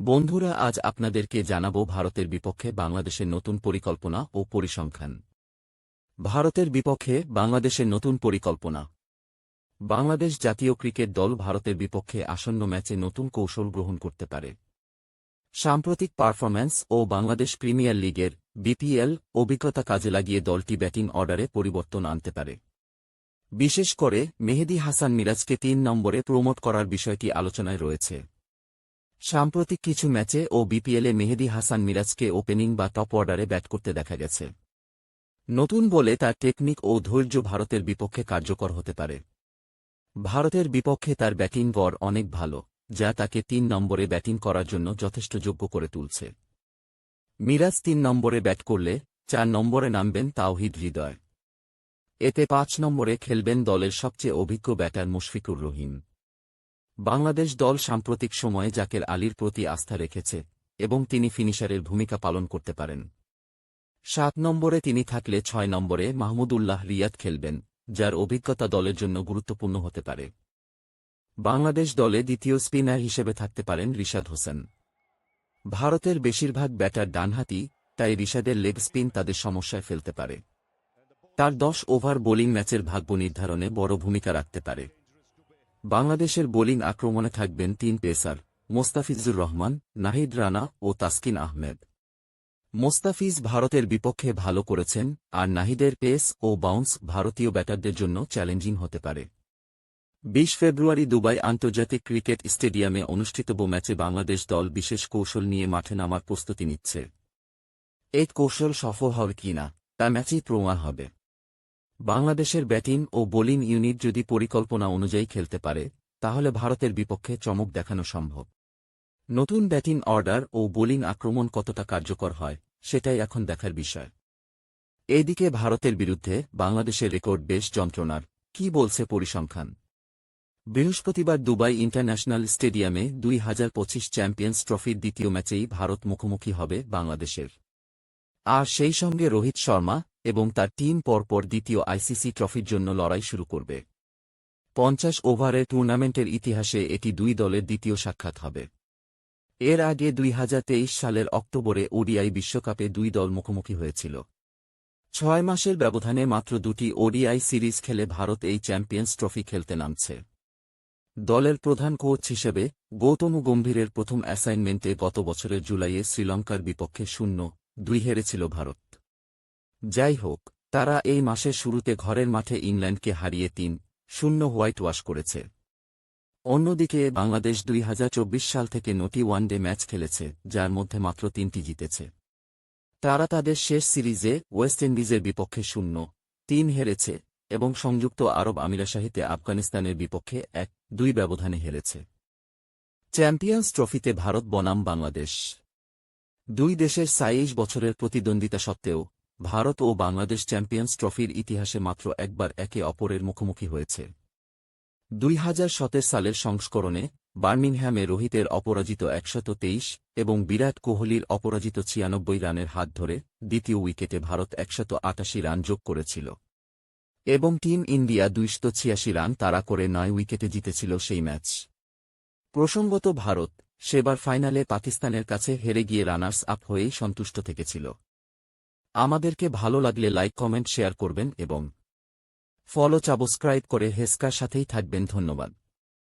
বন্ধুরা, আজ আপনাদেরকে জানাব ভারতের বিপক্ষে বাংলাদেশের নতুন পরিকল্পনা ও পরিসংখ্যান। ভারতের বিপক্ষে বাংলাদেশের নতুন পরিকল্পনা। বাংলাদেশ জাতীয় ক্রিকেট দল ভারতের বিপক্ষে আসন্ন ম্যাচে নতুন কৌশল গ্রহণ করতে পারে। সাম্প্রতিক পারফরম্যান্স ও বাংলাদেশ প্রিমিয়ার লিগের বিপিএল অভিজ্ঞতা কাজে লাগিয়ে দলটি ব্যাটিং অর্ডারে পরিবর্তন আনতে পারে। বিশেষ করে মেহেদি হাসান মিরাজকে তিন নম্বরে প্রমোট করার বিষয়টি আলোচনায় রয়েছে। সাম্প্রতিক কিছু ম্যাচে ও বিপিএলে মেহেদি হাসান মিরাজকে ওপেনিং বা টপ অর্ডারে ব্যাট করতে দেখা গেছে। নতুন বলে তার টেকনিক ও ধৈর্য ভারতের বিপক্ষে কার্যকর হতে পারে। ভারতের বিপক্ষে তার ব্যাটিং গড় অনেক ভালো, যা তাকে তিন নম্বরে ব্যাটিং করার জন্য যথেষ্ট যোগ্য করে তুলছে। মিরাজ তিন নম্বরে ব্যাট করলে চার নম্বরে নামবেন তাওহিদ হৃদয়। এতে পাঁচ নম্বরে খেলবেন দলের সবচেয়ে অভিজ্ঞ ব্যাটার মুশফিকুর রহিম। বাংলাদেশ দল সাম্প্রতিক সময়ে জাকের আলীর প্রতি আস্থা রেখেছে এবং তিনি ফিনিশারের ভূমিকা পালন করতে পারেন। সাত নম্বরে তিনি থাকলে ছয় নম্বরে মাহমুদুল্লাহ রিয়াদ খেলবেন, যার অভিজ্ঞতা দলের জন্য গুরুত্বপূর্ণ হতে পারে। বাংলাদেশ দলে দ্বিতীয় স্পিনার হিসেবে থাকতে পারেন রিশাদ হোসেন। ভারতের বেশিরভাগ ব্যাটার ডানহাতি, তাই রিশাদের লেগ স্পিন তাদের সমস্যায় ফেলতে পারে। তার দশ ওভার বোলিং ম্যাচের ভাগ্য নির্ধারণে বড় ভূমিকা রাখতে পারে। বাংলাদেশের বোলিং আক্রমণে থাকবেন তিন পেসার, মোস্তাফিজুর রহমান, নাহিদ রানা ও তাসকিন আহমেদ। মোস্তাফিজ ভারতের বিপক্ষে ভালো করেছেন, আর নাহিদের পেস ও বাউন্স ভারতীয় ব্যাটারদের জন্য চ্যালেঞ্জিং হতে পারে। বিশ ফেব্রুয়ারি দুবাই আন্তর্জাতিক ক্রিকেট স্টেডিয়ামে অনুষ্ঠিতব্য ম্যাচে বাংলাদেশ দল বিশেষ কৌশল নিয়ে মাঠে নামার প্রস্তুতি নিচ্ছে। এই কৌশল সফল হবে কিনা, তা ম্যাচেই প্রমাণ হবে। বাংলাদেশের ব্যাটিং ও বোলিং ইউনিট যদি পরিকল্পনা অনুযায়ী খেলতে পারে, তাহলে ভারতের বিপক্ষে চমক দেখানো সম্ভব। নতুন ব্যাটিং অর্ডার ও বোলিং আক্রমণ কতটা কার্যকর হয়, সেটাই এখন দেখার বিষয়। এদিকে ভারতের বিরুদ্ধে বাংলাদেশের রেকর্ড বেশ যন্ত্রণার, কি বলছে পরিসংখ্যান? বৃহস্পতিবার দুবাই ইন্টারন্যাশনাল স্টেডিয়ামে দুই হাজার পঁচিশ চ্যাম্পিয়ন্স ট্রফির দ্বিতীয় ম্যাচেই ভারত মুখোমুখি হবে বাংলাদেশের। আর সেই সঙ্গে রোহিত শর্মা এবং তার টিম পরপর দ্বিতীয় আইসিসি ট্রফির জন্য লড়াই শুরু করবে। পঞ্চাশ ওভারে টুর্নামেন্টের ইতিহাসে এটি দুই দলের দ্বিতীয় সাক্ষাৎ হবে। এর আগে দুই হাজার তেইশ সালের অক্টোবরে ওডিআই বিশ্বকাপে দুই দল মুখোমুখি হয়েছিল। ছয় মাসের ব্যবধানে মাত্র দুটি ওডিআই সিরিজ খেলে ভারত এই চ্যাম্পিয়ন্স ট্রফি খেলতে নামছে। দলের প্রধান কোচ হিসেবে গৌতম গম্ভীরের প্রথম অ্যাসাইনমেন্টে গত বছরের জুলাইয়ে শ্রীলঙ্কার বিপক্ষে শূন্য দুই হেরেছিল ভারত। যাই হোক তারা এই মাসের শুরুতে ঘরের মাঠে ইংল্যান্ডকে হারিয়ে তিন শূন্য হোয়াইট ওয়াশ করেছে। অন্যদিকে, বাংলাদেশ দুই হাজার চব্বিশ সাল থেকে নটি ওয়ানডে ম্যাচ খেলেছে, যার মধ্যে মাত্র তিনটি জিতেছে। তারা তাদের শেষ সিরিজে ওয়েস্ট ইন্ডিজের বিপক্ষে শূন্য, তিন হেরেছে এবং সংযুক্ত আরব আমিরাশাহিতে আফগানিস্তানের বিপক্ষে এক, দুই ব্যবধানে হেরেছে। চ্যাম্পিয়ন্স ট্রফিতে ভারত বনাম বাংলাদেশ। দুই দেশের সাইশ বছরের প্রতিদ্বন্দ্বিতা সত্ত্বেও ভারত ও বাংলাদেশ চ্যাম্পিয়ন্স ট্রফির ইতিহাসে মাত্র একবার একে অপরের মুখোমুখি হয়েছে। দুই হাজার সতের সালের সংস্করণে বার্মিংহ্যামে রোহিতের অপরাজিত একশত এবং বিরাট কোহলির অপরাজিত ছিয়ানব্বই রানের হাত ধরে দ্বিতীয় উইকেটে ভারত একশত আটাশি রান যোগ করেছিল। এবং টিম ইন্ডিয়া দুইশত ছিয়াশি রান তারা করে নয় উইকেটে জিতেছিল সেই ম্যাচ। প্রসঙ্গত ভারত সেবার ফাইনালে পাকিস্তানের কাছে হেরে গিয়ে রানার্স আপ হয়েই সন্তুষ্ট থেকেছিল। আমাদেরকে ভালো লাগলে লাইক, কমেন্ট, শেয়ার করবেন এবং ফলো, সাবস্ক্রাইব করে হেসকার সাথেই থাকবেন। ধন্যবাদ।